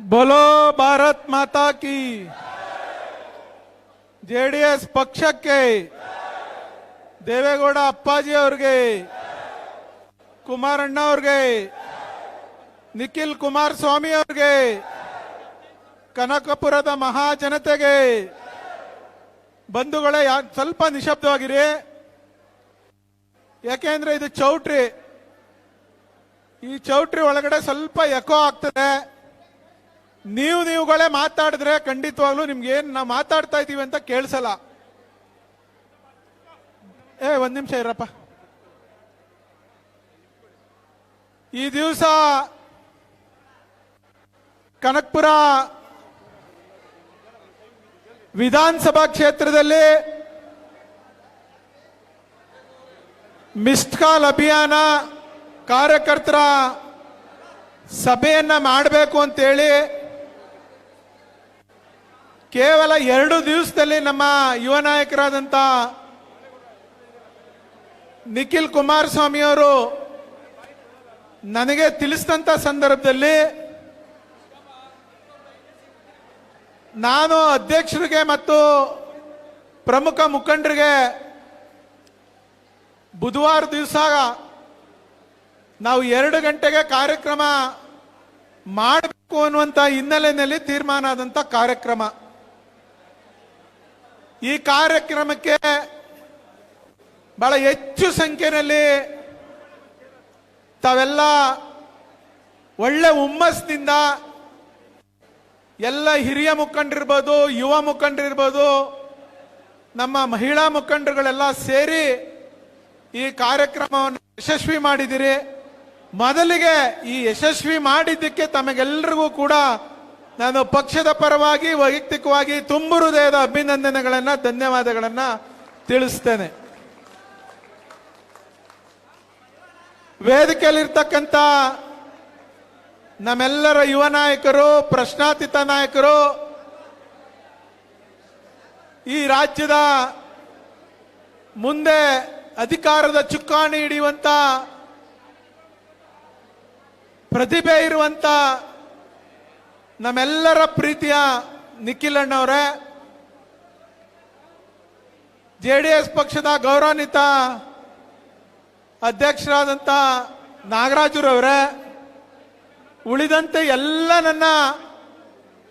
बोलो ಭಾರತ್ ಮಾತಾ ಕಿ ಜೆಡಿಎಸ್ ಪಕ್ಷಕ್ಕೆ ದೇವೇಗೌಡ ಅಪ್ಪಾಜಿ ಅವ್ರಿಗೆ ಕುಮಾರಣ್ಣ ಅವ್ರಿಗೆ ನಿಖಿಲ್ ಕುಮಾರಸ್ವಾಮಿ ಅವ್ರಿಗೆ ಕನಕಪುರದ ಮಹಾಜನತೆಗೆ। ಬಂಧುಗಳೇ ಸ್ವಲ್ಪ ನಿಶಬ್ದವಾಗಿರಿ. ಯಾಕೆಂದ್ರೆ ಇದು ಚೌಟ್ರಿ. ಈ ಚೌಟ್ರಿ ಒಳಗಡೆ ಸ್ವಲ್ಪ ಎಕೋ ಆಗ್ತದೆ. ನೀವು ನೀವುಗಳೇ ಮಾತಾಡಿದ್ರೆ ಖಂಡಿತವಾಗ್ಲೂ ನಿಮ್ಗೆ ಏನ್ ನಾವು ಮಾತಾಡ್ತಾ ಇದೀವಿ ಅಂತ ಕೇಳಿಸಲ್ಲ. ಏ, ಒಂದ್ ನಿಮಿಷ ಇರಪ್ಪ. ಈ ದಿವಸ ಕನಕ್ಪುರ ವಿಧಾನಸಭಾ ಕ್ಷೇತ್ರದಲ್ಲಿ ಮಿಸ್ಡ್ ಕಾಲ್ ಅಭಿಯಾನ ಕಾರ್ಯಕರ್ತರ ಸಭೆಯನ್ನ ಮಾಡಬೇಕು ಅಂತೇಳಿ ಕೇವಲ ಎರಡು ದಿವಸದಲ್ಲಿ ನಮ್ಮ ಯುವ ನಾಯಕರಾದಂಥ ನಿಖಿಲ್ ಕುಮಾರಸ್ವಾಮಿಯವರು ನನಗೆ ತಿಳಿಸಿದಂಥ ಸಂದರ್ಭದಲ್ಲಿ ನಾನು ಅಧ್ಯಕ್ಷರಿಗೆ ಮತ್ತು ಪ್ರಮುಖ ಮುಖಂಡರಿಗೆ ಬುಧವಾರ ದಿವಸ ನಾವು ಎರಡು ಗಂಟೆಗೆ ಕಾರ್ಯಕ್ರಮ ಮಾಡಬೇಕು ಅನ್ನುವಂಥ ಹಿನ್ನೆಲೆಯಲ್ಲಿ ತೀರ್ಮಾನ ಆದಂಥ ಕಾರ್ಯಕ್ರಮ. ಈ ಕಾರ್ಯಕ್ರಮಕ್ಕೆ ಬಹಳ ಹೆಚ್ಚು ಸಂಖ್ಯೆಯಲ್ಲಿ ತಾವೆಲ್ಲ ಒಳ್ಳೆ ಹುಮ್ಮಸ್ಸಿನಿಂದ ಎಲ್ಲ ಹಿರಿಯ ಮುಖಂಡರಿರ್ಬೋದು, ಯುವ ಮುಖಂಡರಿರ್ಬೋದು, ನಮ್ಮ ಮಹಿಳಾ ಮುಖಂಡರುಗಳೆಲ್ಲ ಸೇರಿ ಈ ಕಾರ್ಯಕ್ರಮವನ್ನು ಯಶಸ್ವಿ ಮಾಡಿದಿರಿ ಮೊದಲಿಗೆ ಈ ಯಶಸ್ವಿ ಮಾಡಿದ್ದಕ್ಕೆ ತಮಗೆಲ್ಲರಿಗೂ ಕೂಡ ನಾನು ಪಕ್ಷದ ಪರವಾಗಿ ವೈಯಕ್ತಿಕವಾಗಿ ತುಂಬು ಹೃದಯದ ಅಭಿನಂದನೆಗಳನ್ನು, ಧನ್ಯವಾದಗಳನ್ನು ತಿಳಿಸ್ತೇನೆ. ವೇದಿಕೆಯಲ್ಲಿರ್ತಕ್ಕಂಥ ನಮ್ಮೆಲ್ಲರ ಯುವ ನಾಯಕರು, ಪ್ರಶ್ನಾತೀತ ನಾಯಕರು, ಈ ರಾಜ್ಯದ ಮುಂದೆ ಅಧಿಕಾರದ ಚುಕ್ಕಾಣಿ ಹಿಡಿಯುವಂತ, ಪ್ರತಿಭೆ ಇರುವಂತ ನಮ್ಮೆಲ್ಲರ ಪ್ರೀತಿಯ ನಿಖಿಲ್ ಅಣ್ಣವರೇ ಜೆ ಡಿ ಎಸ್ ಪಕ್ಷದ ಗೌರವಾನ್ವಿತ ಅಧ್ಯಕ್ಷರಾದಂಥ ನಾಗರಾಜುರವರೇ, ಉಳಿದಂತೆ ಎಲ್ಲ ನನ್ನ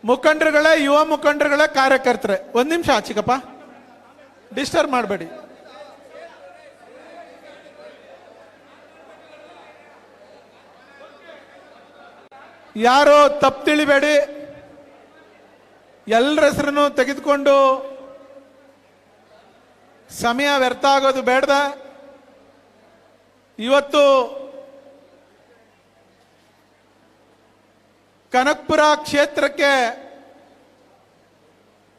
ಮುಖಂಡರುಗಳೇ, ಯುವ ಮುಖಂಡರುಗಳೇ ಕಾರ್ಯಕರ್ತರೆ. ಒಂದು ನಿಮಿಷ ಚಿಕ್ಕಪ್ಪ ಡಿಸ್ಟರ್ಬ್ ಮಾಡಬೇಡಿ. ಯಾರು ತಪ್ಪು ತಿಳಿಬೇಡಿ. ಎಲ್ಲರ ಹೆಸರನ್ನು ತೆಗೆದುಕೊಂಡು ಸಮಯ ವ್ಯರ್ಥ ಆಗೋದು ಬೇಡದ. ಇವತ್ತು ಕನಕ್ಪುರ ಕ್ಷೇತ್ರಕ್ಕೆ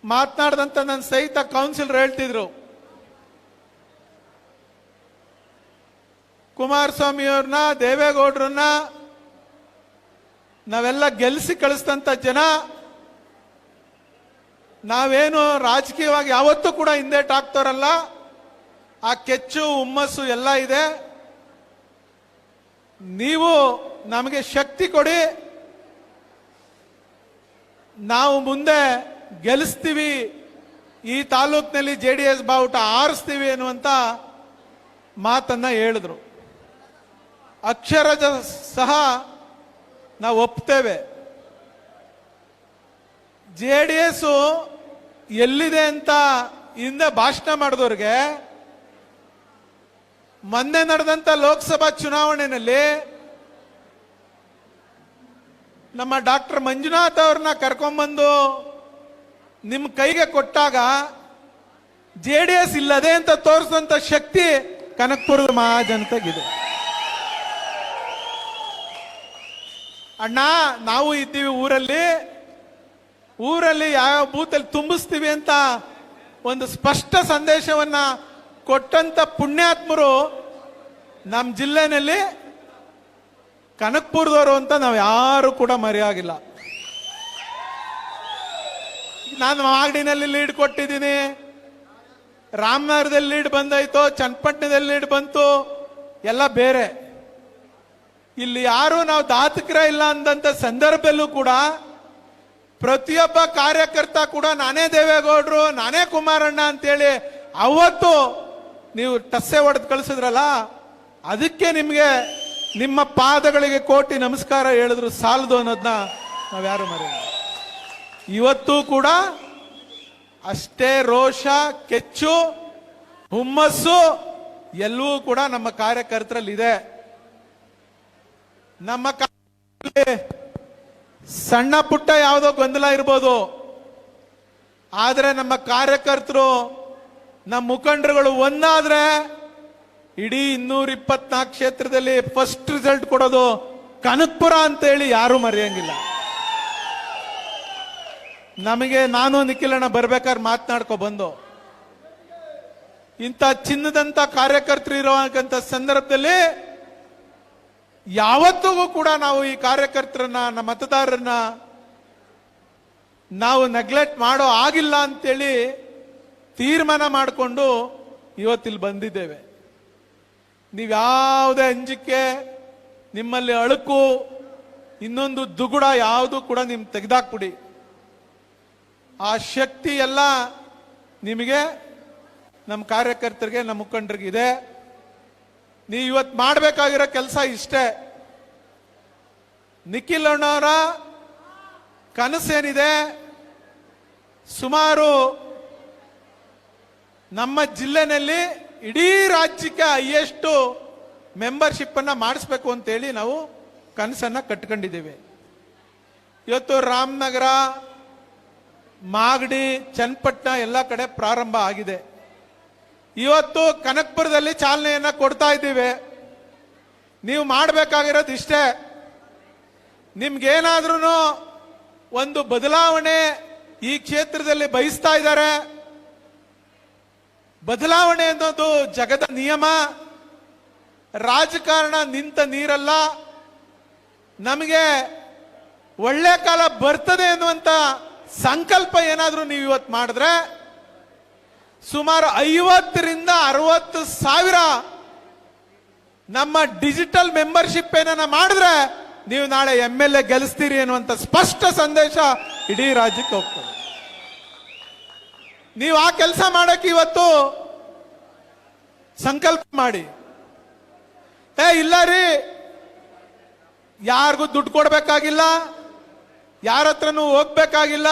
ಮಾತನಾಡಿದಂತ ನನ್ನ ಸಹಿತ ಕೌನ್ಸಿಲರ್ ಹೇಳ್ತಿದ್ರು. ಕುಮಾರಸ್ವಾಮಿಯವ್ರನ್ನ ದೇವೇಗೌಡ್ರನ್ನ ದೇವೇಗೌಡರನ್ನ ನಾವೆಲ್ಲ ಗೆಲ್ಲಿಸಿ ಕಳಿಸ್ತಂತ ಜನ ನಾವೇನು ರಾಜಕೀಯವಾಗಿ ಯಾವತ್ತೂ ಕೂಡ ಹಿಂದೇಟಾಕ್ತಾರಲ್ಲ ಆ ಕೆಚ್ಚು, ಹುಮ್ಮಸ್ಸು ಎಲ್ಲ ಇದೆ. ನೀವು ನಮಗೆ ಶಕ್ತಿ ಕೊಡಿ. ನಾವು ಮುಂದೆ ಗೆಲ್ಲಿಸ್ತೀವಿ ಈ ತಾಲೂಕಿನಲ್ಲಿ ಜೆ ಡಿ ಎಸ್ ಬಾವುಟ ಆರಿಸ್ತೀವಿ ಅನ್ನುವಂತ ಮಾತನ್ನ ಹೇಳಿದ್ರು. ಅಕ್ಷರಜ ಸಹ ನಾವು ಒಪ್ತೇವೆ. ಜೆ ಡಿ ಎಸ್ ಎಲ್ಲಿದೆ ಅಂತ ಹಿಂದೆ ಭಾಷಣ ಮಾಡಿದವ್ರಿಗೆ, ಮೊನ್ನೆ ನಡೆದಂತ ಲೋಕಸಭಾ ಚುನಾವಣೆಯಲ್ಲಿ ನಮ್ಮ ಡಾಕ್ಟರ್ ಮಂಜುನಾಥ್ ಅವ್ರನ್ನ ಕರ್ಕೊಂಡ್ಬಂದು ನಿಮ್ಮ ಕೈಗೆ ಕೊಟ್ಟಾಗ ಜೆ ಡಿ ಎಸ್ ಇಲ್ಲದೆ ಅಂತ ತೋರಿಸಿದಂಥ ಶಕ್ತಿ ಕನಕಪುರದ ಮಹಾಜನತೆಗಿದೆ. ಅಣ್ಣ, ನಾವು ಇದ್ದೀವಿ ಊರಲ್ಲಿ. ಊರಲ್ಲಿ ಯಾವ ಬೂತಲ್ಲಿ ತುಂಬಿಸ್ತೀವಿ ಅಂತ ಒಂದು ಸ್ಪಷ್ಟ ಸಂದೇಶವನ್ನ ಕೊಟ್ಟಂತ ಪುಣ್ಯಾತ್ಮರು ನಮ್ಮ ಜಿಲ್ಲೆನಲ್ಲಿ ಕನಕ್ಪುರದವರು ಅಂತ ನಾವು ಯಾರು ಕೂಡ ಮರೆಯಾಗಿಲ್ಲ. ನಾನು ಮಾಗಡಿನಲ್ಲಿ ಲೀಡ್ ಕೊಟ್ಟಿದ್ದೀನಿ. ರಾಮನಗರದಲ್ಲಿ ಲೀಡ್ ಬಂದಾಯ್ತು, ಚನ್ನಪಟ್ಟಣದಲ್ಲಿ ಲೀಡ್ ಬಂತು, ಎಲ್ಲ ಬೇರೆ. ಇಲ್ಲಿ ಯಾರು ನಾವು ದಾತಕರ ಇಲ್ಲ ಅಂದಂತ ಸಂದರ್ಭದಲ್ಲೂ ಕೂಡ ಪ್ರತಿಯೊಬ್ಬ ಕಾರ್ಯಕರ್ತ ಕೂಡ ನಾನೇ ದೇವೇಗೌಡರು, ನಾನೇ ಕುಮಾರಣ್ಣ ಅಂತೇಳಿ ಅವತ್ತು ನೀವು ಟಸ್ಸೆ ಹೊಡೆದು ಕಳಿಸಿದ್ರಲ್ಲ, ಅದಕ್ಕೆ ನಿಮಗೆ ನಿಮ್ಮ ಪಾದಗಳಿಗೆ ಕೋಟಿ ನಮಸ್ಕಾರ ಹೇಳಿದ್ರು ಸಾಲದು ಅನ್ನೋದನ್ನ ನಾವ್ಯಾರು ಮರೆಯಲ್ಲ. ಇವತ್ತು ಕೂಡ ಅಷ್ಟೇ ರೋಷ, ಕೆಚ್ಚು, ಹುಮ್ಮಸ್ಸು ಎಲ್ಲವೂ ಕೂಡ ನಮ್ಮ ಕಾರ್ಯಕರ್ತರಲ್ಲಿದೆ. ನಮ್ಮ ಸಣ್ಣ ಪುಟ್ಟ ಯಾವುದೋ ಗೊಂದಲ ಇರ್ಬೋದು. ಆದರೆ ನಮ್ಮ ಕಾರ್ಯಕರ್ತರು, ನಮ್ಮ ಮುಖಂಡರುಗಳು ಒಂದಾದ್ರೆ ಇಡೀ ಇನ್ನೂರ ಇಪ್ಪತ್ನಾಲ್ಕು ಕ್ಷೇತ್ರದಲ್ಲಿ ಫಸ್ಟ್ ರಿಸಲ್ಟ್ ಕೊಡೋದು ಕನಕ್ಪುರ ಅಂತೇಳಿ ಯಾರು ಮರೆಯಂಗಿಲ್ಲ. ನಮಗೆ ನಾನು ನಿಖಿಲಣ್ಣ ಬರ್ಬೇಕಾದ್ರೆ ಮಾತನಾಡ್ಕೊ ಬಂದು. ಇಂಥ ಚಿನ್ನದಂತ ಕಾರ್ಯಕರ್ತರು ಇರುವಂತ ಸಂದರ್ಭದಲ್ಲಿ ಯಾವತ್ತಿಗೂ ಕೂಡ ನಾವು ಈ ಕಾರ್ಯಕರ್ತರನ್ನ, ನಮ್ಮ ಮತದಾರರನ್ನ ನಾವು ನೆಗ್ಲೆಕ್ಟ್ ಮಾಡೋ ಆಗಿಲ್ಲ ಅಂತೇಳಿ ತೀರ್ಮಾನ ಮಾಡಿಕೊಂಡು ಇವತ್ತಿಲ್ಲಿ ಬಂದಿದ್ದೇವೆ. ನೀವ್ಯಾವುದೇ ಅಂಜಿಕೆ, ನಿಮ್ಮಲ್ಲಿ ಅಳುಕು, ಇನ್ನೊಂದು ದುಗುಡ ಯಾವುದು ಕೂಡ ನಿಮ್ ತೆಗೆದಾಕ್ಬಿಡಿ. ಆ ಶಕ್ತಿ ಎಲ್ಲ ನಿಮಗೆ ನಮ್ಮ ಕಾರ್ಯಕರ್ತರಿಗೆ ನಮ್ಮ ಮುಖಂಡರಿಗೆ ಇದೆ ನೀವು ಇವತ್ತು ಮಾಡಬೇಕಾಗಿರೋ ಕೆಲಸ ಇಷ್ಟೇ. ನಿಖಿಲ್ ಅಣ್ಣವರ ಕನಸೇನಿದೆ? ಸುಮಾರು ನಮ್ಮ ಜಿಲ್ಲೆನಲ್ಲಿ ಇಡೀ ರಾಜ್ಯಕ್ಕೆ ಹೈಯೆಸ್ಟು ಮೆಂಬರ್ಶಿಪ್ ಅನ್ನ ಮಾಡಿಸ್ಬೇಕು ಅಂತೇಳಿ ನಾವು ಕನಸನ್ನ ಕಟ್ಕೊಂಡಿದ್ದೇವೆ. ಇವತ್ತು ರಾಮನಗರ, ಮಾಗಡಿ, ಚನ್ನಪಟ್ಟಣ ಎಲ್ಲ ಕಡೆ ಪ್ರಾರಂಭ ಆಗಿದೆ. ಇವತ್ತು ಕನಕ್ಪುರದಲ್ಲಿ ಚಾಲನೆಯನ್ನ ಕೊಡ್ತಾ ಇದ್ದೀವಿ. ನೀವು ಮಾಡಬೇಕಾಗಿರೋದು ಇಷ್ಟೇ. ನಿಮ್ಗೇನಾದ್ರೂ ಒಂದು ಬದಲಾವಣೆ ಈ ಕ್ಷೇತ್ರದಲ್ಲಿ ಬಯಸ್ತಾ ಇದ್ದಾರೆ. ಬದಲಾವಣೆ ಅನ್ನೋದು ಜಗದ ನಿಯಮ. ರಾಜಕಾರಣ ನಿಂತ ನೀರಲ್ಲ. ನಮಗೆ ಒಳ್ಳೆ ಕಾಲ ಬರ್ತದೆ ಅನ್ನುವಂಥ ಸಂಕಲ್ಪ ಏನಾದರೂ ನೀವು ಇವತ್ತು ಮಾಡಿದ್ರೆ ಸುಮಾರು ಐವತ್ತರಿಂದ ಅರವತ್ತು ಸಾವಿರ ನಮ್ಮ ಡಿಜಿಟಲ್ ಮೆಂಬರ್ಶಿಪ್ ಏನನ್ನ ಮಾಡಿದ್ರೆ ನೀವು ನಾಳೆ ಎಂ ಎಲ್ ಎ ಗೆಲ್ಲಿಸ್ತೀರಿ ಅನ್ನುವಂತ ಸ್ಪಷ್ಟ ಸಂದೇಶ ಇಡೀ ರಾಜ್ಯಕ್ಕೆ ಹೋಗ್ತದೆ. ನೀವು ಆ ಕೆಲಸ ಮಾಡಕ್ಕೆ ಇವತ್ತು ಸಂಕಲ್ಪ ಮಾಡಿ. ಏ, ಇಲ್ಲ ರೀ. ಯಾರಿಗೂ ದುಡ್ಡು ಕೊಡ್ಬೇಕಾಗಿಲ್ಲ. ಯಾರ ಹತ್ರನೂ ಹೋಗ್ಬೇಕಾಗಿಲ್ಲ.